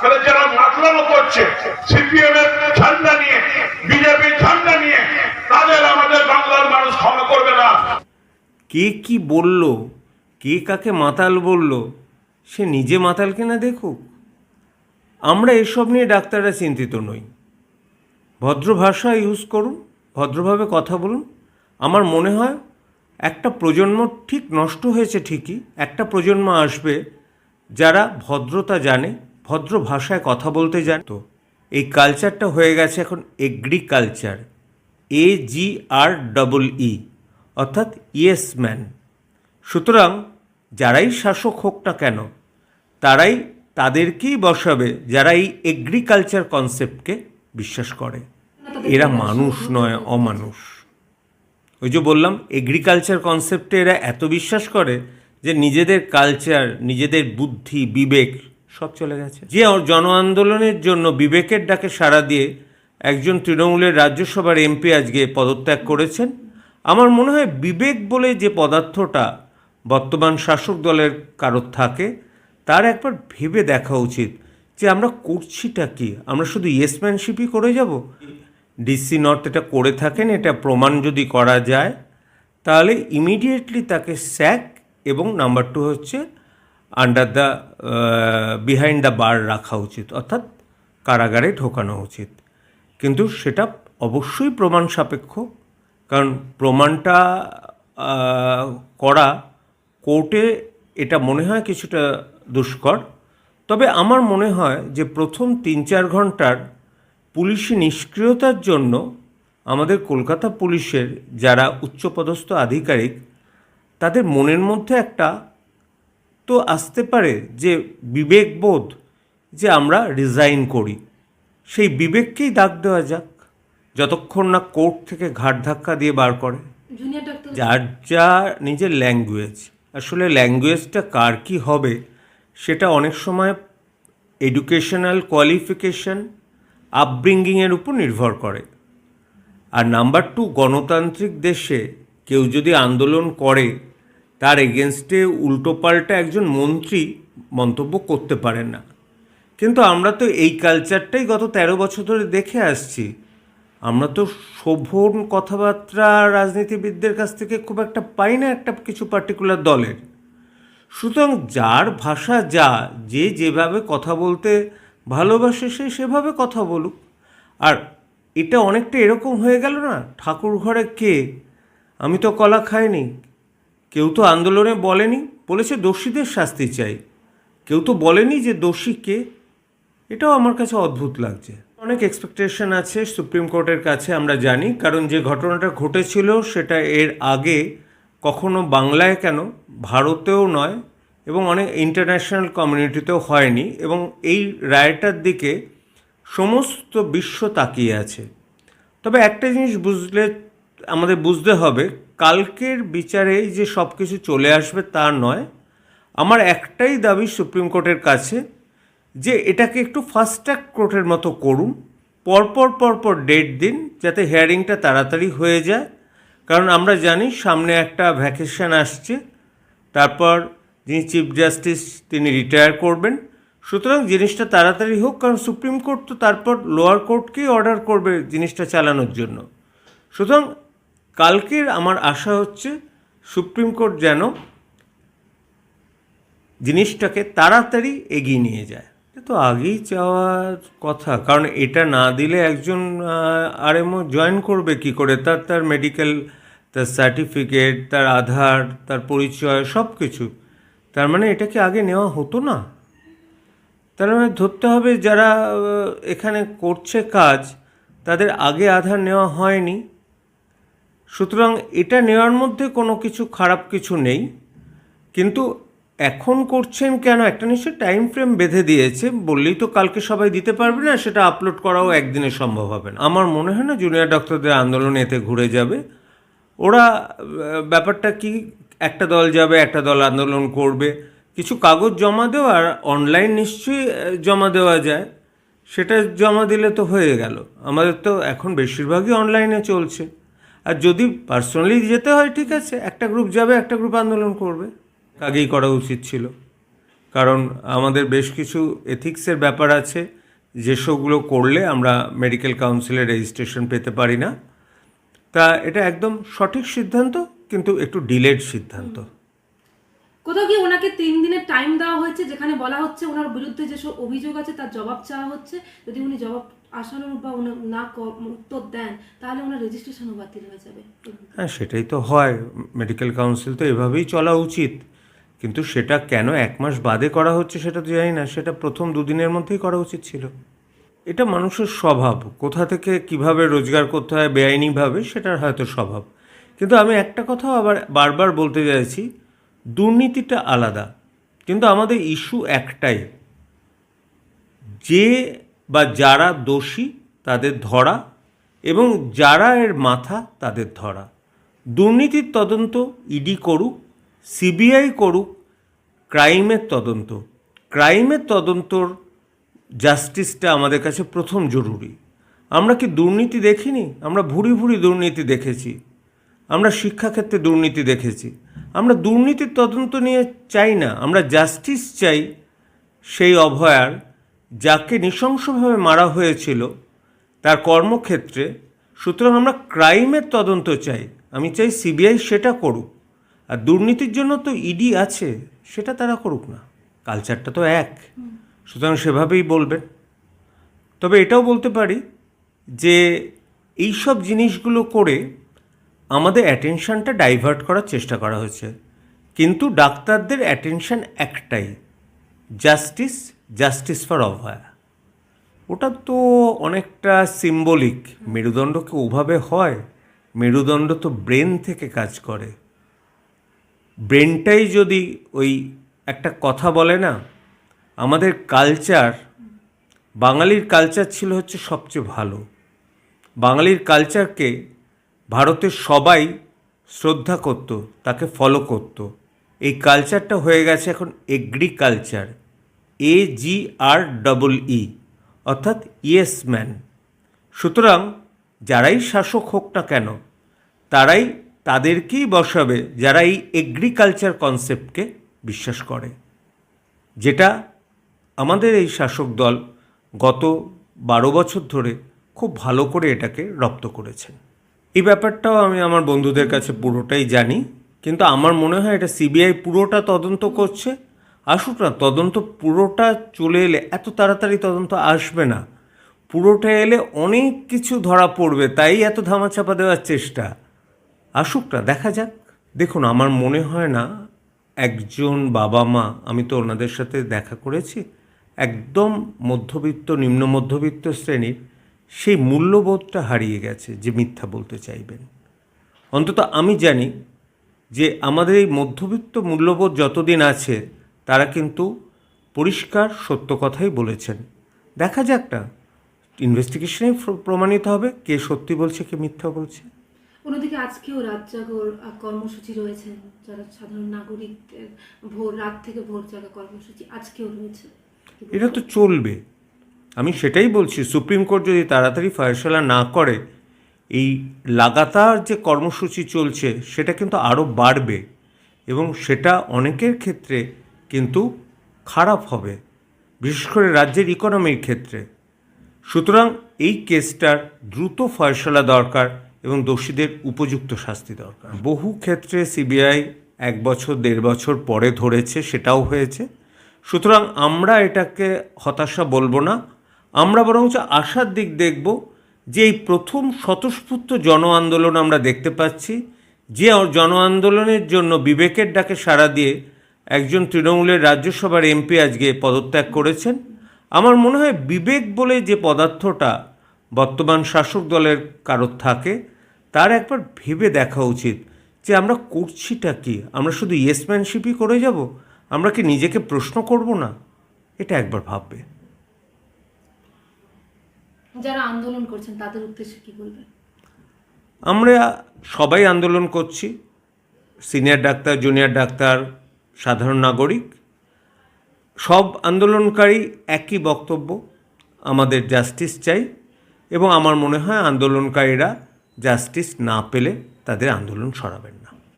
তাহলে যারা মাতলামো করছে সিপিএম এর ঝান্ডা নিয়ে, বিজেপির ঝান্ডা নিয়ে, তাদের আমাদের বাংলার মানুষ ক্ষমা করবে না। কে কি বলল? কে কাকে মাতাল বলল? সে নিজে মাতাল কিনা দেখুক। আমরা এসব নিয়ে ডাক্তাররা চিন্তিত নই। ভদ্র ভাষা ইউজ করুন, ভদ্রভাবে কথা বলুন। আমার মনে হয় একটা প্রজন্ম ঠিক নষ্ট হয়েছে ঠিকই, একটা প্রজন্ম আসবে যারা ভদ্রতা জানে ভদ্র ভাষায় কথা বলতে জানে। তো এই কালচারটা হয়ে গেছে এখন এগ্রিকালচার এ জি আর ডবল ই অর্থাৎ ইয়েস ম্যান সুতরাং যারাই শাসক হোক না কেন, তারাই তাদেরকেই বসাবে যারা এই এগ্রিকালচার কনসেপ্টকে বিশ্বাস করে। এরা মানুষ নয়, অমানুষ। ওই যে বললাম এগ্রিকালচার কনসেপ্টে এরা এত বিশ্বাস করে যে নিজেদের কালচার নিজেদের বুদ্ধি, বিবেক সব চলে গেছে। যে জন আন্দোলনের জন্য বিবেকের ডাকে সাড়া দিয়ে একজন তৃণমূলের রাজ্যসভার এমপি আজকে পদত্যাগ করেছেন, আমার মনে হয় বিবেক বলে যে পদার্থটা বর্তমান শাসক দলের কারোর থাকে, তার একবার ভেবে দেখা উচিত যে আমরা করছিটা কি। আমরা শুধু ইয়েসম্যানশিপই করে যাব? ডিসি নর্থ এটা করে থাকেন, এটা প্রমাণ যদি করা যায়, তাহলে ইমিডিয়েটলি তাকে স্যাক এবং নাম্বার টু হচ্ছে under the behind the bar রাখা উচিত, অর্থাৎ কারাগারে ঢোকানো উচিত। কিন্তু সেটা অবশ্যই প্রমাণ সাপেক্ষ, কারণ প্রমাণটা করা কোর্টে এটা মনে হয় কিছুটা দুষ্কর। তবে আমার মনে হয় যে প্রথম তিন চার ঘণ্টার পুলিশি নিষ্ক্রিয়তার জন্য আমাদের কলকাতা পুলিশের যারা উচ্চপদস্থ আধিকারিক, তাদের মনের মধ্যে একটা তো আসতে পারে যে বিবেকবোধ যে আমরা রিজাইন করি। সেই বিবেককেই ডাক দেওয়া যাক। যতক্ষণ না কোর্ট থেকে ঘাট ধাক্কা দিয়ে বার করে। যার যা নিজের ল্যাঙ্গুয়েজ আসলে ল্যাঙ্গুয়েজটা কার কি হবে সেটা অনেক সময় এডুকেশনাল কোয়ালিফিকেশন আপব্রিঙ্গিংয়ের উপর নির্ভর করে। আর নাম্বার টু গণতান্ত্রিক দেশে কেউ যদি আন্দোলন করে তার এগেনস্টে উল্টোপাল্টা একজন মন্ত্রী মন্তব্য করতে পারেন না। কিন্তু আমরা তো এই কালচারটাই গত তেরো বছর ধরে দেখে আসছি। আমরা তো শোভন কথাবার্তা রাজনীতিবিদদের কাছ থেকে খুব একটা পাই না একটা কিছু পার্টিকুলার দলের। সুতরাং যার ভাষা যা, যে যেভাবে কথা বলতে ভালোবাসে, সে সেভাবে কথা বলুক। আর এটা অনেকটা এরকম হয়ে গেল না ঠাকুর ঘরে কে? আমি তো কলা খাইনি। কেউ তো আন্দোলনে বলেনি, বলেছে দোষীদের শাস্তি চাই। কেউ তো বলেনি যে দোষী কে। এটাও আমার কাছে অদ্ভুত লাগছে। অনেক এক্সপেকটেশন আছে, সুপ্রিম কোর্টের কাছে আমরা জানি, কারণ যে ঘটনাটা ঘটেছিল সেটা এর আগে কখনো বাংলায় কেন, ভারতেও নয়, এবং অনেক ইন্টারন্যাশনাল কমিউনিটিতেও হয়নি, এবং এই রায়টার দিকে সমস্ত বিশ্ব তাকিয়ে আছে। তবে একটা জিনিস বুঝলে, আমাদের বুঝতে হবে কালকের বিচারেই যে সব কিছু চলে আসবে তা নয়, আমার একটাই দাবি সুপ্রিম কোর্টের কাছে যে এটাকে একটু ফাস্ট ট্র্যাক কোর্টের মতো করুন, পরপর পরপর ডেট দিন, যাতে হেয়ারিংটা তাড়াতাড়ি হয়ে যায়। কারণ আমরা জানি সামনে একটা ভ্যাকেশন আসছে, তারপর যিনি চিফ জাস্টিস তিনি রিটায়ার করবেন। সুতরাং জিনিসটা তাড়াতাড়ি হোক, কারণ সুপ্রিম কোর্ট তো তারপর লোয়ার কোর্টকেই অর্ডার করবে জিনিসটা চালানোর জন্য। সুতরাং কালকের আমার আশা হচ্ছে সুপ্রিম কোর্ট যেন জিনিসটাকে তাড়াতাড়ি এগিয়ে নিয়ে যায়। তো আগেই চাওয়ার কথা, কারণ এটা না দিলে একজন আরএমও জয়েন করবে কি করে? তার তার মেডিকেল, তার সার্টিফিকেট, তার আধার, তার পরিচয় সব কিছু তার মানে এটা কি আগে নেওয়া হতো না? তার মানে ধরতে হবে যারা এখানে করছে কাজ, তাদের আগে আধার নেওয়া হয়নি। সুতরাং এটা নেওয়ার মধ্যে কোনো কিছু খারাপ কিছু নেই, কিন্তু এখন করছেন কেন? একটা নিশ্চয় টাইম ফ্রেম বেঁধে দিয়েছে, বললেই তো কালকে সবাই দিতে পারবে না, সেটা আপলোড করাও একদিনে সম্ভব হবে না। আমার মনে হয় না জুনিয়র ডক্টরদের আন্দোলন এতে ঘুরে যাবে। ওরা ব্যাপারটা কি, একটা দল যাবে, একটা দল আন্দোলন করবে। কিছু কাগজ জমা দেওয়া আর অনলাইন নিশ্চয়ই জমা দেওয়া যায়। সেটা জমা দিলে তো হয়ে গেল। আমাদের তো এখন বেশিরভাগই অনলাইনে চলছে। আর যদি পার্সোনালি যেতে হয়, ঠিক আছে, একটা গ্রুপ যাবে, একটা গ্রুপ আন্দোলন করবে। আগেই করা উচিত ছিল। কারণ আমাদের বেশ কিছু এথিক্সের ব্যাপার আছে। যেসবগুলো করলে আমরা মেডিকেল কাউন্সিলের রেজিস্ট্রেশন পেতে পারি না। তা এটা একদম সঠিক সিদ্ধান্ত, কিন্তু একটু ডিলেড সিদ্ধান্ত। কোথাও দিনের টাইম দেওয়া হয়েছে, যেখানে বলা হচ্ছে ওনার বিরুদ্ধে যেসব অভিযোগ আছে, তার জবাব চাওয়া হচ্ছে। যদি উনি জবাব আসানোর বা না উত্তর দেন, তাহলে ওনার রেজিস্ট্রেশনও বাতিল হয়ে যাবে। হ্যাঁ সেটাই তো হয়। মেডিকেল কাউন্সিল তো এভাবেই চলা উচিত। কিন্তু সেটা কেন এক মাস বাদে করা হচ্ছে সেটা তো জানি না। সেটা প্রথম দুদিনের মধ্যেই করা উচিত ছিল। এটা মানুষের স্বভাব। কোথা থেকে কীভাবে রোজগার করতে হয় বেআইনিভাবে সেটার হয়তো স্বভাব। কিন্তু আমি একটা কথাও আবার বারবার বলতে চাইছি, দুর্নীতিটা আলাদা। কিন্তু আমাদের ইস্যু একটাই। যে বা যারা দোষী তাদের ধরা এবং যারা এর মাথা তাদের ধরা। দুর্নীতির তদন্ত ইডি করুক, সিবিআই করুক, ক্রাইমের তদন্ত। ক্রাইমের তদন্তর জাস্টিসটা আমাদের কাছে প্রথম জরুরি। আমরা কি দুর্নীতি দেখিনি? আমরা ভুরি ভুরি দুর্নীতি দেখেছি। আমরা শিক্ষাক্ষেত্রে দুর্নীতি দেখেছি। আমরা দুর্নীতির তদন্ত নিয়ে চাই না, আমরা জাস্টিস চাই সেই অভয়ার যাকে নৃশংসভাবে মারা হয়েছিল তার কর্মক্ষেত্রে। সুতরাং আমরা ক্রাইমের তদন্ত চাই। আমি চাই সিবিআই সেটা করুক। আর দুর্নীতির জন্য তো ইডি আছে, সেটা তারা করুক না। কালচারটা তো এক। সুতরাং সেভাবেই বলবেন। তবে এটাও বলতে পারি যে এইসব জিনিসগুলো করে আমাদের অ্যাটেনশনটা ডাইভার্ট করার চেষ্টা করা হয়েছে। কিন্তু ডাক্তারদের অ্যাটেনশন একটাই জাস্টিস জাস্টিস ফর অভয়া ওটা তো অনেকটা সিম্বলিক মেরুদণ্ড কি ওভাবে হয়? মেরুদণ্ড তো ব্রেন থেকে কাজ করে। ব্রেনটাই যদি ওই একটা কথা বলে না, আমাদের কালচার বাঙালির কালচার ছিল হচ্ছে সবচেয়ে ভালো। বাঙালির কালচারকে ভারতের সবাই শ্রদ্ধা করত, তাকে ফলো করত। এই কালচারটা হয়ে গেছে এখন এগ্রিকালচার এ জি আর ডবল ই অর্থাৎ ইয়েস ম্যান সুতরাং যারাই শাসক হোক না কেন, তারাই তাদেরকেই বসাবে যারা এই এগ্রিকালচার কনসেপ্টকে বিশ্বাস করে। যেটা আমাদের এই শাসক দল গত বারো বছর ধরে খুব ভালো করে এটাকে রপ্ত করেছেন এই ব্যাপারটাও আমি আমার বন্ধুদের কাছে পুরোটাই জানি। কিন্তু আমার মনে হয় এটা সিবিআই পুরোটা তদন্ত করছে। আসুক না, তদন্ত পুরোটা চলে এলে এত তাড়াতাড়ি তদন্ত আসবে না। পুরোটা এলে অনেক কিছু ধরা পড়বে, তাই এত ধামাচাপা দেওয়ার চেষ্টা। আসুক না, দেখা যাক। দেখুন, আমার মনে হয় না একজন বাবা মা, আমি তো ওনাদের সাথে দেখা করেছি, একদম মধ্যবিত্ত, নিম্ন মধ্যবিত্ত শ্রেণির সেই মূল্যবোধটা হারিয়ে গেছে যে মিথ্যা বলতে চাইবেন। অন্তত আমি জানি যে আমাদের এই মধ্যবিত্ত মূল্যবোধ যতদিন আছে তারা কিন্তু পরিষ্কার সত্য কথাই বলেছেন। দেখা যাক না ইনভেস্টিগেশনেই প্রমাণিত হবে কে সত্যি বলছে কে মিথ্যা বলছে। অন্যদিকে আজকেও রাত জাগর কর্মসূচি রয়েছে যারা সাধারণ নাগরিকদের ভোর রাত থেকে ভোর জাগা কর্মসূচি আজকেও রয়েছে। এটা তো চলবে। আমি সেটাই বলছি, সুপ্রিম কোর্ট যদি তাড়াতাড়ি ফয়সলা না করে, এই লাগাতার যে কর্মসূচি চলছে, সেটা কিন্তু আরও বাড়বে এবং সেটা অনেকের ক্ষেত্রে কিন্তু খারাপ হবে, বিশেষ করে রাজ্যের ইকোনমির ক্ষেত্রে। সুতরাং এই কেসটার দ্রুত ফয়সলা দরকার এবং দোষীদের উপযুক্ত শাস্তি দরকার। বহু ক্ষেত্রে সিবিআই এক বছর, দেড় বছর পরে ধরেছে, সেটাও হয়েছে। সুতরাং আমরা এটাকে হতাশা বলব না। আমরা বরঞ্চ আশার দিক দেখব যে এই প্রথম স্বতঃস্ফূর্ত জন আন্দোলন আমরা দেখতে পাচ্ছি, যে জন আন্দোলনের জন্য বিবেকের ডাকে সাড়া দিয়ে একজন তৃণমূলের রাজ্যসভার এমপি আজকে পদত্যাগ করেছেন। আমার মনে হয় বিবেক বলে যে পদার্থটা বর্তমান শাসক দলের কারোর থাকে, তার একবার ভেবে দেখা উচিত যে আমরা করছিটা কি? আমরা শুধু ইয়েসম্যানশিপই করে যাব? আমরা কি নিজেকে প্রশ্ন করব না? এটা একবার ভাববে। যারা আন্দোলন করছেন, তাদের উদ্দেশ্যে কি বলবেন? আমরা সবাই আন্দোলন করছি। সিনিয়র ডাক্তার, জুনিয়র ডাক্তার, সাধারণ নাগরিক, সব আন্দোলনকারী একই বক্তব্য, আমাদের জাস্টিস চাই এবং আমার মনে হয় আন্দোলনকারীরা জাস্টিস না পেলে তাদের আন্দোলন সরাবেন না।